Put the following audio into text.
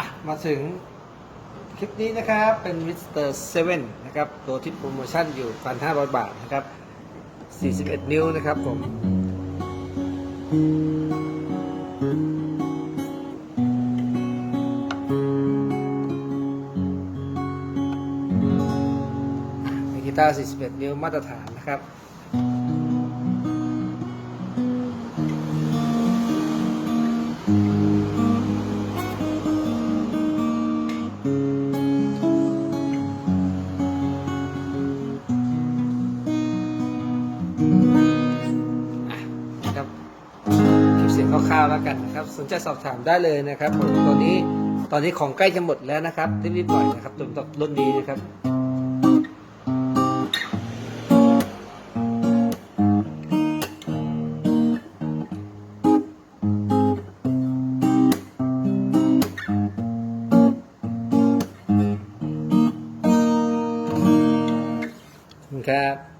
อะ มาถึงคลิปนี้นะครับ เป็น Mr. 7นะครับ ตัวที่โปรโมชั่นอยู่1,500บาทนะครับ41นิ้วนะครับผม กีตาร์41 นิ้วมาตรฐานนะครับ นะครับคลิปเสียงคร่าวๆแล้วกันนะครับ สนใจสอบถามได้เลยนะครับผมตอนนี้ตอนนี้ของใกล้จะหมดแล้วนะครับรีบๆหน่อยนะครับตัวรุ่นนี้นะครับขอบคุณครับ